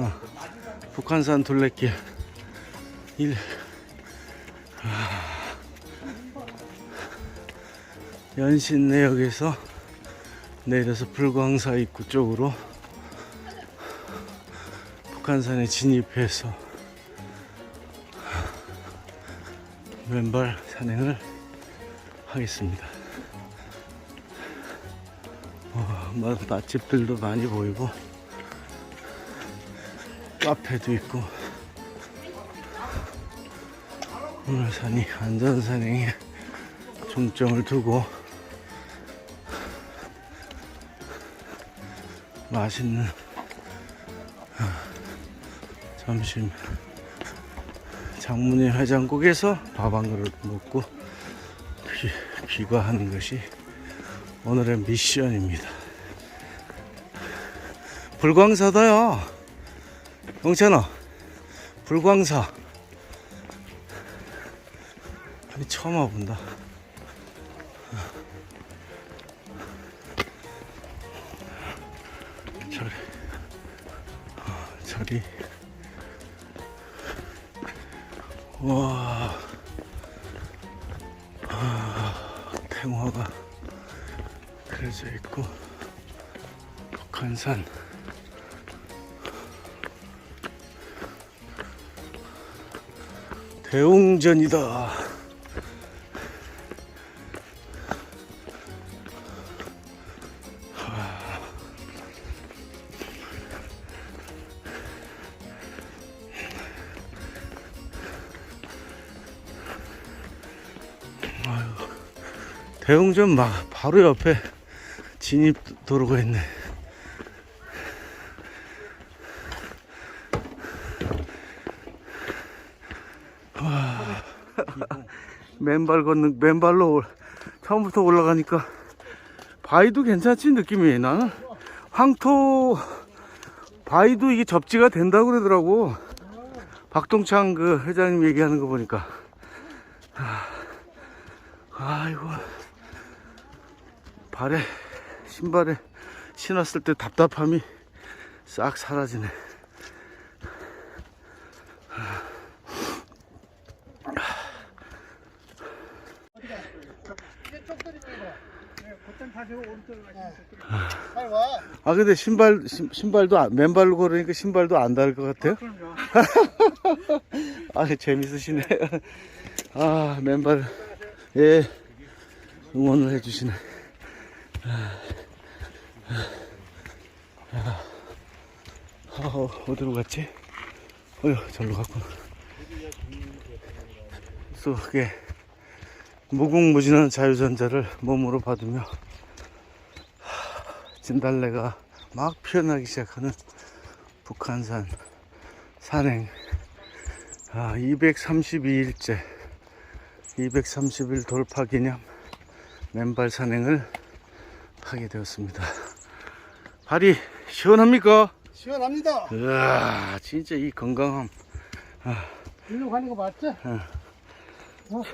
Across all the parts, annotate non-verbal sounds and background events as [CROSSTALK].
어, 북한산 둘레길. 일, 아, 연신내역에서 내려서 불광사 입구 쪽으로 북한산에 진입해서 왼발 산행을 하겠습니다. 어, 맛- 맛집들도 많이 보이고 카페도 있고 오늘 산이 안전산행에 중점을 두고 맛있는 어, 점심 장문의 해장국에서 밥 한 그릇 먹고 귀, 귀가하는 것이 오늘의 미션입니다. 불광사다요. 영찬아, 불광사. 여기 처음 와본다. 저리, 어, 저리. 와, 아, 탱화가 그려져 있고, 북한산. 대웅전이다. 대웅전 막 바로 옆에 진입 도로가 있네. 맨발 걷는 맨발로 올- 처음부터 올라가니까 바위도 괜찮지 느낌이. 나는 황토 바위도 이게 접지가 된다고 그러더라고. 박동창 그 회장님 얘기하는 거 보니까. 아, 아이고. 발에 신발에 신었을 때 답답함이 싹 사라지네 아 근데 신발 신, 신발도 안- 맨발로 걸으니까 신발도 안 닿을 것 같아요? 아 [LAUGHS] 재밌으시네. 아 맨발 예. 응원을 해주시네. 아, 어, 어디로 갔지? 어휴 절로 갔구나. 속에 무궁무진한 자유전자를 몸으로 받으며 진달래가 막 피어나기 시작하는 북한산 산행 아, 232일째 230일 돌파 기념 맨발 산행을 하게 되었습니다 발이 시원합니까? 시원합니다. 으아 진짜 이 건강함 일로 가는 거 맞지?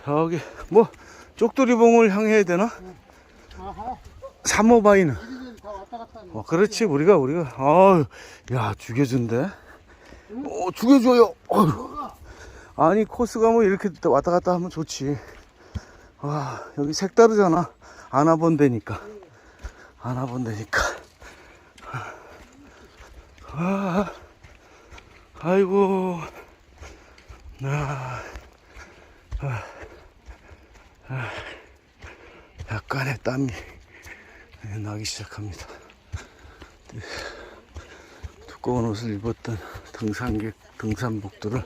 저기 뭐 쪽돌이봉을 향해야 되나? 아하. 다 왔다 갔다 하는 어, 그렇지 우리가 우리가. 아야 죽여준대? 어 죽여줘요. 어휴. 아니 코스가 뭐 이렇게 왔다 갔다 하면 좋지. 와 여기 색다르잖아. 안 와본 데니까. 안 와본 데니까. 아 아이고. 아, 아, 아, 약간의 땀이 나기 시작합니다. 네. 두꺼운 옷을 입었던 등산객 등산복들을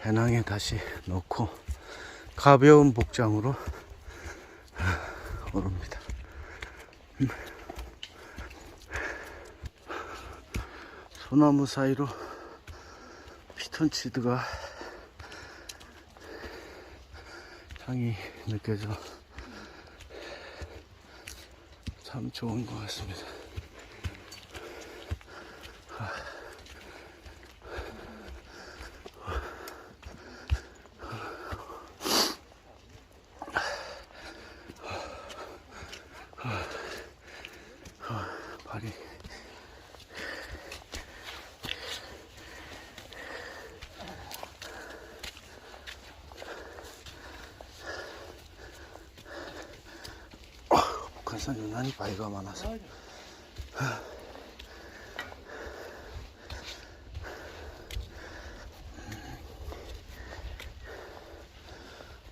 배낭에 다시 넣고 가벼운 복장으로 오릅니다. 음. 소나무 사이로 피톤치드가 향이 느껴져 참 좋은 것 같습니다. 북한산 유난히 바위가 많아서.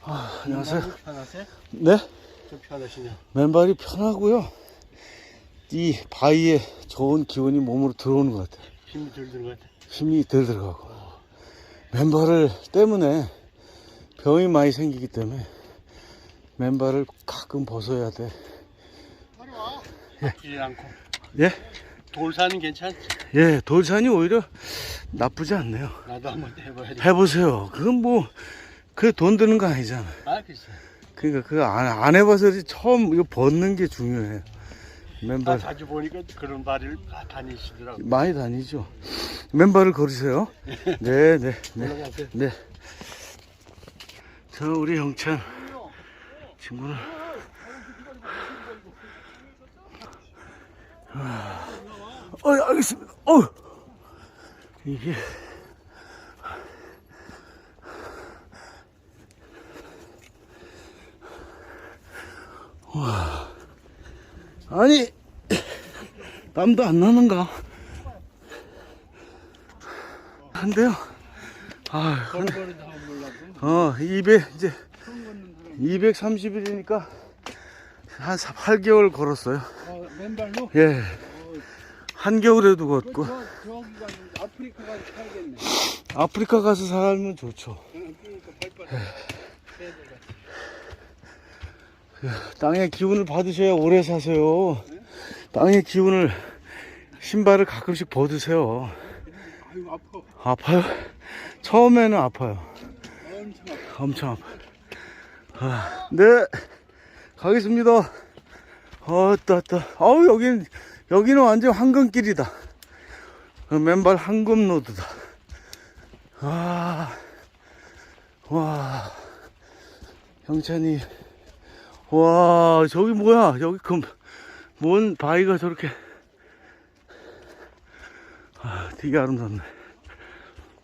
아, 안녕하세요. 편하세요? 네? 좀 편하시냐? 맨발이 편하고요. 이 바위에 좋은 기운이 몸으로 들어오는 것 같아요. 힘이 들 들어가. 힘이 덜 들어가고. 맨발을 때문에 병이 많이 생기기 때문에 맨발을 가끔 벗어야 돼. 와. 아프지 않고. 예? 돌산은 괜찮지? 예, 돌산이 오히려 나쁘지 않네요. 나도 한번 해봐야 돼. 해보세요. 그건 뭐, 그게 돈 드는 거 아니잖아. 아, 글쎄. 그러니까 그거 안, 안 해봐서 처음 이거 벗는 게 중요해요. 아, 맨발 자주 보니까 그런 발을 다 다니시더라고. 많이 다니죠. 맨발을 걸으세요. [LAUGHS] 네, 네, 네. 올라가세요. 네. 저 우리 영찬 친구는 어, 알겠습니다. 어, 이게 와, 아니 땀도 안 나는가? 한데요. 아, 몰라도. 어, 200, 이제 230일이니까 한 8개월 걸었어요. 어, 맨발로? 예. 한겨울에도 걷고. 저, 저기가 아프리카 가서 살겠네. 아프리카 가서 살면 좋죠. 그러니까 발바닥. 땅의 기운을 받으셔야 오래 사세요. 땅의 기운을, 신발을 가끔씩 벗으세요. 아유, 아파. 아파요? 처음에는 아파요. 엄청 아파. 엄청 아파요. 아, 네. 가겠습니다. 어, 따, 따. 아우, 여긴, 여기는 완전 황금길이다. 어, 맨발 황금로드다. 와, 와. 형찬이. 와, 저기 뭐야? 여기 금, 뭔 바위가 저렇게. 아, 되게 아름답네.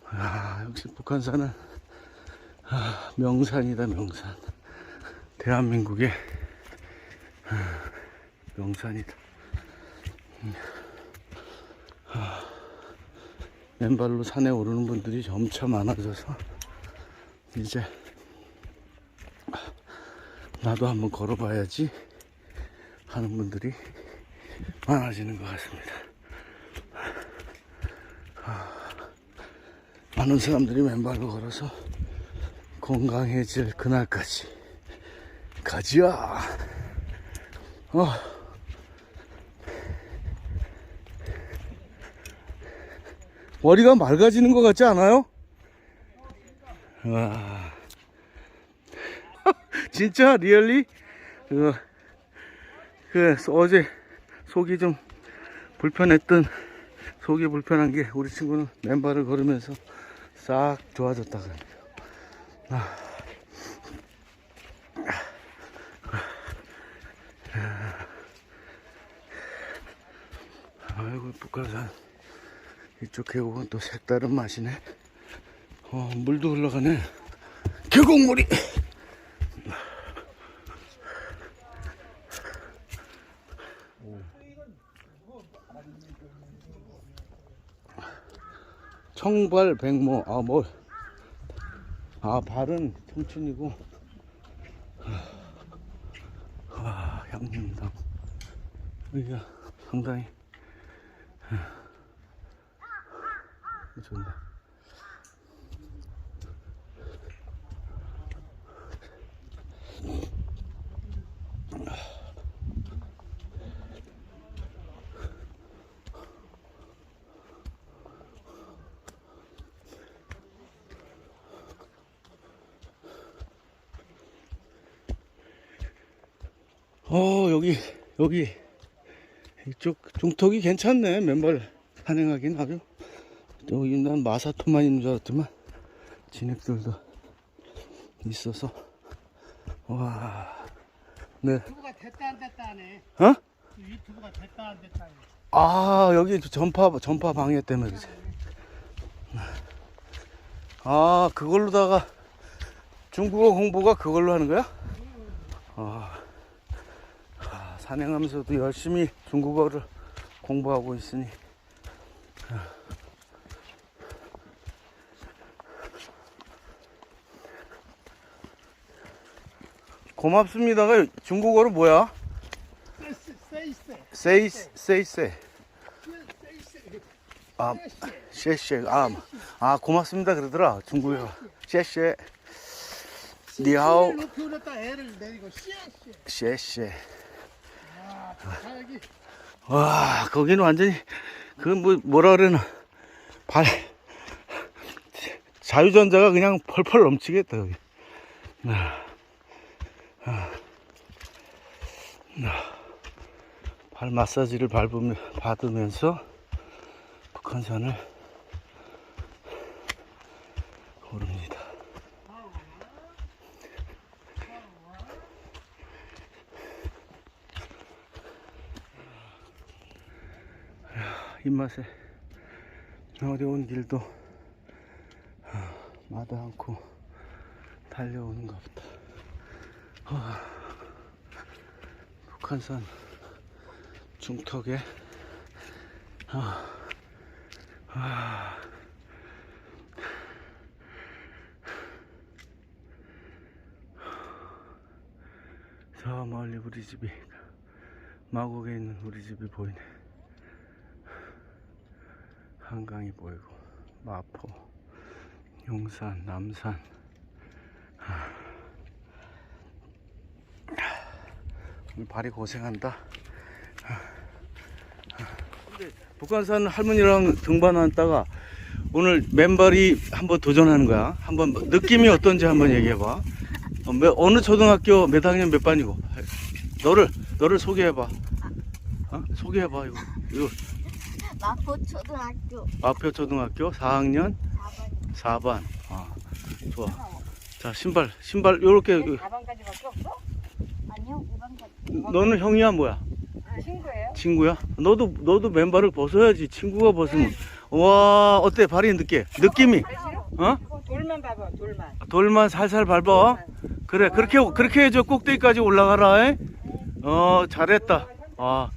아, 역시 북한산은 아, 명산이다 명산 대한민국의 아, 명산이다. 맨발로 산에 오르는 분들이 점차 많아져서 이제 아, 나도 한번 걸어봐야지 하는 분들이 많아지는 것 같습니다. 많은 사람들이 맨발로 걸어서 건강해질 그날까지. 가지야. 어. 머리가 맑아지는 것 같지 않아요? 와. [LAUGHS] 진짜 리얼리 그, 그 어제 속이 좀 불편했던 속이 불편한 게 우리 친구는 맨발을 걸으면서 싹 좋아졌다 그래요. 아. 아이고 북한산 이쪽 계곡은 또 색다른 맛이네. 어 물도 흘러가네. 계곡물이. 청발 백모 아 뭘? 아 발은 청춘이고 와 양념당 여기가 상당히 좋네 어 여기 여기. 이쪽 중턱이 괜찮네. 맨발 산행하긴 아주 여기 난 마사토만 있는 줄 알았더만 진흙들도 있어서 와 네 유튜브가 됐다 안 됐다 하네. 어? 유튜브가 됐다 안 됐다 하네. 아 여기 전파 전파 방해 때문에 그지 아 그걸로다가 중국어 공부가 그걸로 하는 거야? 아, 아 산행하면서도 열심히 중국어를 공부하고 있으니 고맙습니다가 중국어로 뭐야? 세이세 세이 세이 세. 세이세 아, 셰셰. 아, 아 고맙습니다 그러더라 중국어. 셰셰. 니하오. 셰셰. 아 와, 거기는 완전히 그 뭐 뭐라 그러나 발 자유전자가 그냥 펄펄 넘치겠다 여기. 발 마사지를 밟으며 받으면서 북한산을 오릅니다. 입맛에 어려운 길도 아, 마다 않고 달려오는가 보다. 아, 북한산 중턱에 아, 아, 저 멀리 우리 집이 마곡에 있는 우리 집이 보이네. 한강이 보이고 마포, 용산, 남산. 하. 오늘 발이 고생한다. 근데 북한산 할머니랑 등반했다가 오늘 맨발이 한번 도전하는 거야. 한번 느낌이 어떤지 한번 얘기해봐. 어, 몇- 어느 초등학교 몇 학년 몇 반이고? 너를 너를 소개해봐. 어? 소개해봐 이거. 이거 마포 초등학교 마표 초등학교 4학년 4반 4반. 아, 좋아. 자, 신발, 신발, 요렇게. 4번까지밖에 없어? 5반까지 너는 형이야, 뭐야? 친구예요? 친구야? 너도, 너도 맨발을 벗어야지. 친구가 벗으면. 와, 어때? 발이 느끼? 느낌이? 어? 돌만 봐봐 돌만 돌만 살살 밟아. 그래, 그렇게, 그렇게 해줘. 꼭대기까지 올라가라. 에? 어, 잘했다. 아,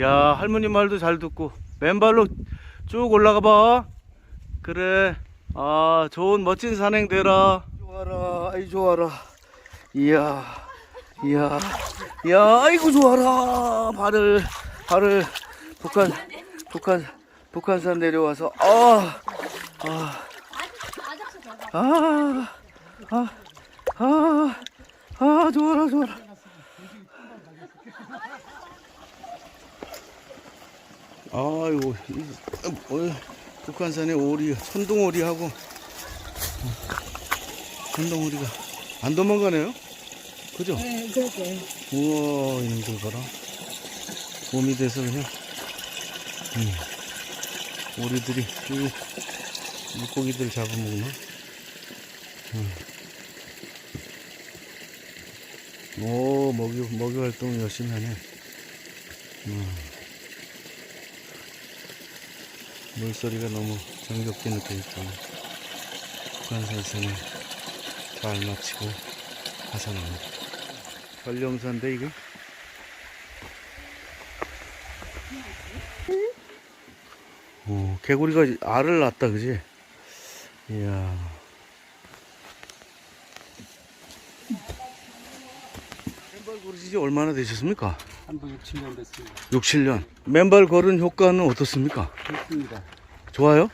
야, 할머니 말도 잘 듣고. 맨발로 쭉 올라가 봐. 그래. 아, 좋은 멋진 산행 되라. 좋아라. 아이, 좋아라. 이야, 이야, 이야, 아이고, 좋아라. 발을, 발을, 북한, 북한, 북한산 내려와서, 아, 아, 아, 아, 아, 아, 좋아라, 좋아라. 아이고, 이, 어, 북한산에 오리, 천둥오리하고, 어, 천둥오리가 안 도망가네요? 그죠? 네 그렇게 우와, 이놈들 봐라. 봄이 돼서 그냥, 음, 오리들이, 이 물고기들 잡아먹나? 음. 오, 먹이, 먹이 활동 열심히 하네. 음. 물소리가 너무 정겹게 느껴졌다. 북한산에서는 잘 마치고 하산합니다. 전령사인데, 이게? 오, 개구리가 알을 낳았다, 그지? 이야. 맨발 걸으신 지 얼마나 되셨습니까? 한번 6, 7년 됐습니다 6, 7년. 맨발 걸은 효과는 어떻습니까? 좋습니다 좋아요?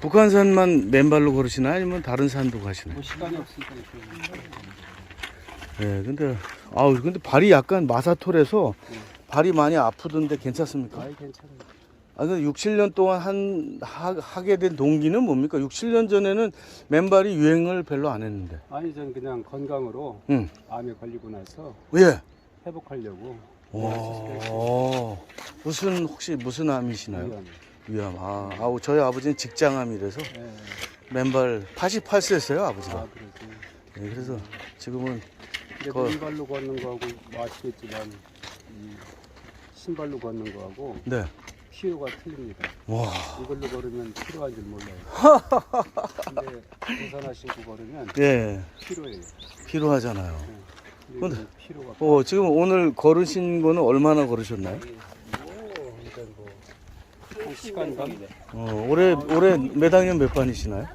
북한산만 맨발로 걸으시나요? 아니면 다른 산도 가시나요? 뭐 시간이 없으니까 이렇게 예, 근데, 아우, 근데 발이 약간 마사토라서 발이 많이 아프던데 괜찮습니까? 아이 괜찮아요 아, 근데 6, 7년 동안 한, 하, 하게 된 동기는 뭡니까? 6, 7년 전에는 맨발이 유행을 별로 안 했는데. 아니 전 그냥 건강으로 응. 암에 걸리고 나서 예. 회복하려고 오, 무슨, 혹시 무슨 암이시나요? 위암. 아, 아우, 저희 아버지는 직장암이라서 예. 맨발 88세였어요, 아버지가. 아 그러지 예, 그래서 지금은, 근데 거- 맨발로 걷는 거하고 뭐 아시겠지만 이 신발로 걷는 거하고 네. 피로가 틀립니다 와, 이걸로 걸으면 피로한 줄 몰라요 근데 등산화 신고 걸으면 [LAUGHS] 예. 피로해요 필요하잖아요. 근데- 이게 필요가 어, 지금 오늘 걸으신 거는 얼마나 걸으셨나요? 뭐 그러니까 뭐한 시간 반 어, 올해 올해 몇 학년 몇 반이시나요?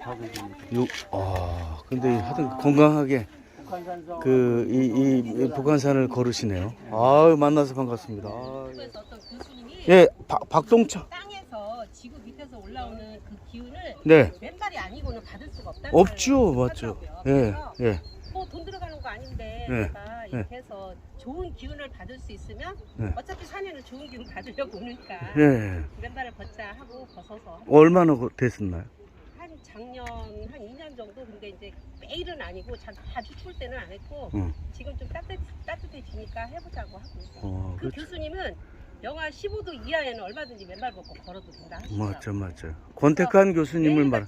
하고 있습니다. 육. 아, 근데 하여튼 건강하게 그 이 이 북한산을 걸으시네요. 아유, 만나서 반갑습니다. 아유. 그래서 어떤 교수님이 예, 박 박동철. 땅에서 지구 밑에서 올라오는 그 기운을 네. 맨발이 아니고는 받을 수가 없다는 없죠, 맞죠. 예, 예. 뭐돈 들어가는 거 아닌데 네, 내가 이렇게 해서 좋은 기운을 받을 수 있으면 네. 어차피 산에는 좋은 기운 받으려고 오니까 예. 맨발을 벗자 하고 벗어서 얼마나 거- 됐었나요? 한 작년 한 2년 정도 근데 이제 매일은 아니고 자, 추울 때는 안 했고 응. 지금 좀 따뜻, 따뜻해지니까 해보자고 하고 있어요. 어, 그 그렇죠. 교수님은 영하 15도 이하에는 얼마든지 맨발 벗고 걸어도 된다 하시더라고요. 맞죠, 맞죠. 권태칸 교수님을 말.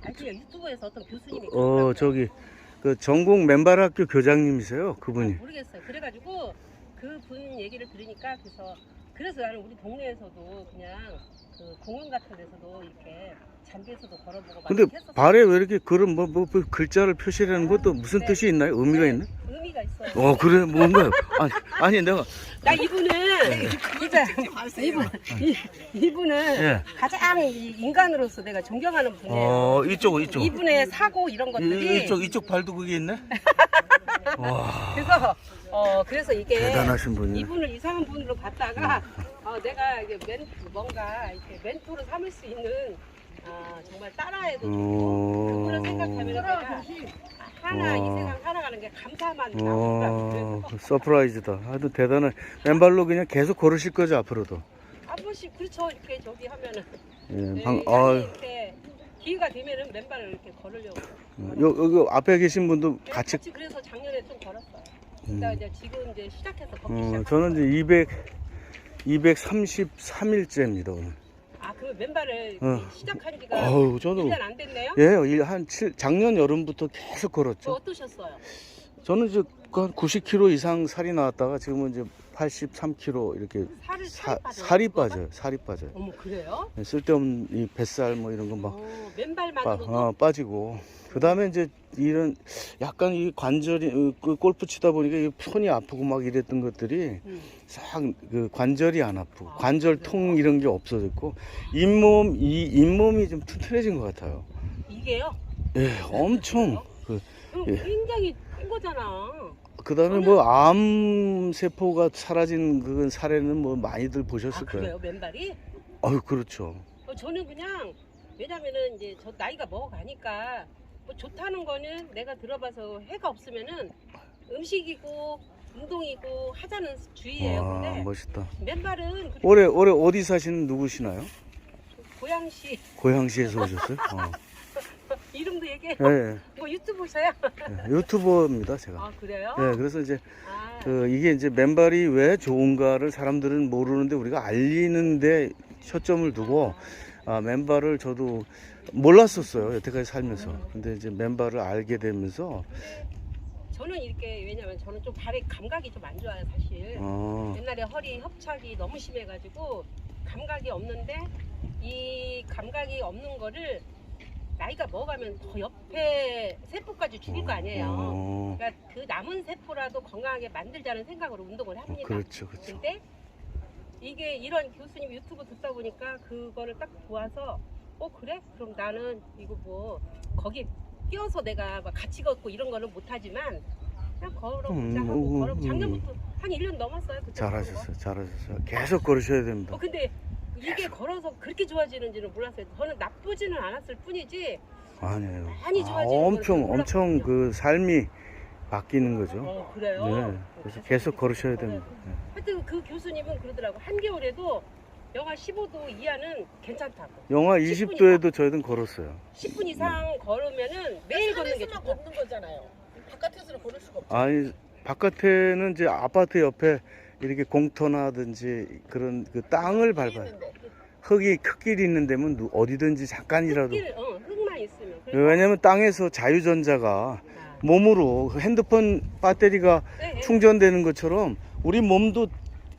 아니요 유튜브에서 어떤 교수님이 어, 그러더라고요. 저기 그 전국 맨발학교 교장님이세요, 그분이. 모르겠어요. 그래가지고 그 분 얘기를 들으니까 그래서 그래서 나는 우리 동네에서도 그냥 그 공원 같은 데서도 이렇게 잔디에서도 걸어보고 막 근데 했었어요. 발에 왜 이렇게 그런 뭐, 뭐, 뭐 글자를 표시라는 것도 무슨 네. 뜻이 있나요? 의미가 네, 있나? 의미가 있어요. 어, 그래, 뭔가요? 아니, 아니 내가 나 이분은 이제 이분 이, 이분은 예. 가장 이 인간으로서 내가 존경하는 분이에요. 어, 이쪽, 이쪽. 이분의 사고 이런 것들이 이, 이쪽, 이쪽 발도 그게 있네? [LAUGHS] 와, 그래서 어 그래서 이게 대단하신 분이. 이분을 이상한 분으로 봤다가 어, 내가 이게 멘 뭔가 이렇게 멘토를 삼을 수 있는 아, 정말 따라해도 좋고 그분을 생각하면 내가 하나 이 어. 세상 살아가는 게 감사만. 어, 서프라이즈다. 하여튼 대단한. 맨발로 그냥 계속 걸으실 거죠, 앞으로도. 한 번씩 그렇죠 이렇게 저기 하면은 예, 네, 방, 양이 아, 이렇게 기회가 되면은 맨발을 이렇게 걸으려고 요, 여기 앞에 계신 분도 네, 같이. 같이 그래서 작년에 좀 걸었어요. 음. 그러니까 이제 지금 이제 시작해서 걷기 어, 시작. 저는 이제 200, 233일째입니다, 오늘. 아 그 맨발을 어. 시작한 지가 어우, 저는. 1년 안 됐네요. 예, 일- 한 7, 작년 여름부터 계속 뭐 걸었죠. 어떠셨어요? 저는 이제 한 90kg 이상 살이 나왔다가 지금은 이제 83kg 이렇게 살을 사, 살이 빠져요. 살이 그거가? 빠져요. 살이 빠져요. 어머 그래요? 쓸데없는 이 뱃살 뭐 이런 거 막 어, 빠, 맨발만으로도 어, 빠지고 그 다음에 이제 이런 약간 이 관절이 어, 그 골프 치다 보니까 이 손이 아프고 막 이랬던 것들이 음. 싹 그 관절이 안 아프고 아, 관절통 이런 게 없어졌고 잇몸 이 잇몸이 좀 튼튼해진 것 같아요. 이게요? 예, 엄청 그 그럼 예. 굉장히 큰 거잖아. 그 다음에 뭐 암 세포가 사라진 그 사례는 뭐 많이들 아 보셨을 거예요. 그래요 맨발이? 아유 그렇죠. 어, 저는 그냥 왜냐면은 이제 저 나이가 먹어가니까 뭐 좋다는 거는 내가 들어봐서 해가 없으면은 음식이고 운동이고 하자는 주의예요. 와 근데 멋있다. 맨발은 그렇게 올해 올해 어디 사시는 누구시나요? 고양시 고양시에서 오셨어요? 어. 이름도 얘기해. 예, 예, 뭐 유튜브셔요? 예. 유튜버입니다 제가. 아 그래요? 예, 그래서 이제 아, 그 이게 이제 맨발이 왜 좋은가를 사람들은 모르는데 우리가 알리는데 초점을 두고 아, 맨발을 저도 몰랐었어요 여태까지 살면서. 근데 이제 맨발을 알게 되면서 저는 이렇게 왜냐면 저는 좀 발에 감각이 좀 안 좋아요 사실. 어, 옛날에 허리 협착이 너무 심해가지고 감각이 없는데 이 감각이 없는 거를 나이가 먹어가면 더 옆에 세포까지 죽일 거 아니에요. 어, 그러니까 그 남은 세포라도 건강하게 만들자는 생각으로 운동을 어, 합니다. 그렇죠, 그렇죠. 근데 이게 이런 교수님 유튜브 듣다 보니까 그거를 딱 보아서 어 그래? 그럼 나는 이거 뭐 거기 끼어서 내가 막 같이 걷고 이런 거는 못하지만 그냥 걸어보자 음, 하고 음, 걸어 음. 작년부터 한 1년 넘었어요. 그때 잘하셨어요, 잘하셨어요. 계속 걸으셔야 됩니다. 어 근데 이게 걸어서 그렇게 좋아지는지는 몰랐어요. 저는 나쁘지는 않았을 뿐이지. 아니에요. 많이 아, 좋아지는 엄청 걸 엄청 몰랐거든요. 그 삶이 바뀌는 거죠. 어 그래요. 네, 그래서 계속 걸으셔야 됩니다. 네. 하여튼 그 교수님은 그러더라고 한겨울에도 영하 15도 이하는 괜찮다고. 영하 10분 20도에도 저희는 걸었어요. 10분 이상 걸으면은 매일 걷는 게 산에서만 좋다. 걷는 거잖아요. 바깥에서는 걸을 수가 없죠. 아니 바깥에는 이제 아파트 옆에 이렇게 공터나든지 그런 그 땅을 밟아요. 흙이 흙길이 있는 데면 누- 어디든지 잠깐이라도 흙길, 어, 흙만 있으면. 그래서- 왜냐면 땅에서 자유전자가 아, 몸으로 그 핸드폰 배터리가 네, 네. 충전되는 것처럼 우리 몸도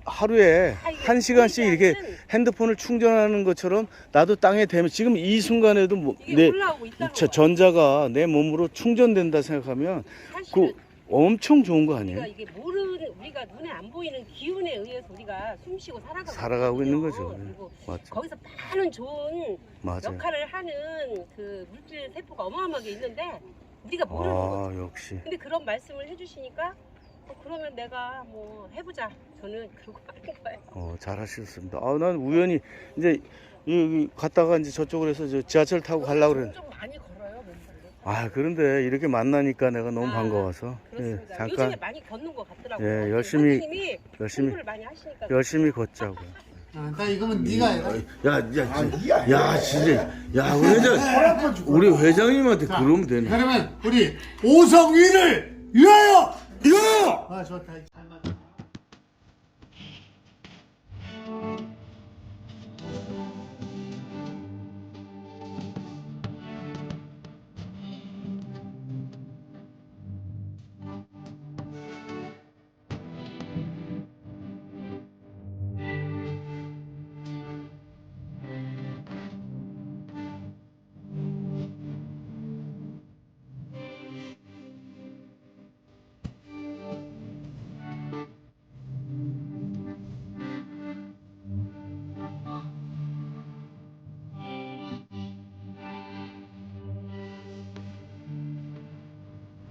하루에 아, 한 시간씩 이렇게 핸드폰을 충전하는 것처럼 나도 땅에 대면 지금 이 순간에도 뭐 내. 전자가 내 몸으로 충전된다 생각하면 그 엄청 좋은 거 아니에요? 이게 모르는 우리가 눈에 안 보이는 기운에 의해서 우리가 숨쉬고 살아가고, 살아가고 있는 거죠. 있거든요. 그리고 맞죠. 거기서 많은 좋은 맞아요. 역할을 하는 그 물질 세포가 어마어마하게 있는데 우리가 모르는 거죠. 아, 역시. 근데 그런 말씀을 해주시니까 어, 그러면 내가 뭐 해보자. 저는 그러고 하는 거예요. 어, 잘 하셨습니다. 아, 난 우연히 이제 여기 갔다가 이제 저쪽으로 해서 저 지하철 타고 가려고 그랬는데. 좀 많이 걸어요 맨발로. 아, 그런데 이렇게 만나니까 내가 너무 아, 반가워서. 예, 그렇습니다. 요즘에 잠깐 많이 걷는 것 같더라고요. 예, 열심히- 선생님이 열심히 공부를 많이 하시니까 열심히 걷자고. [LAUGHS] 아, 나 이거면 네가 해라. 야, 야, 야, 진짜, 야, 우리 회장, 우리 회장님한테 그러면 되네. 그러면 우리 오성위를 위하여! 야! 아 좋다.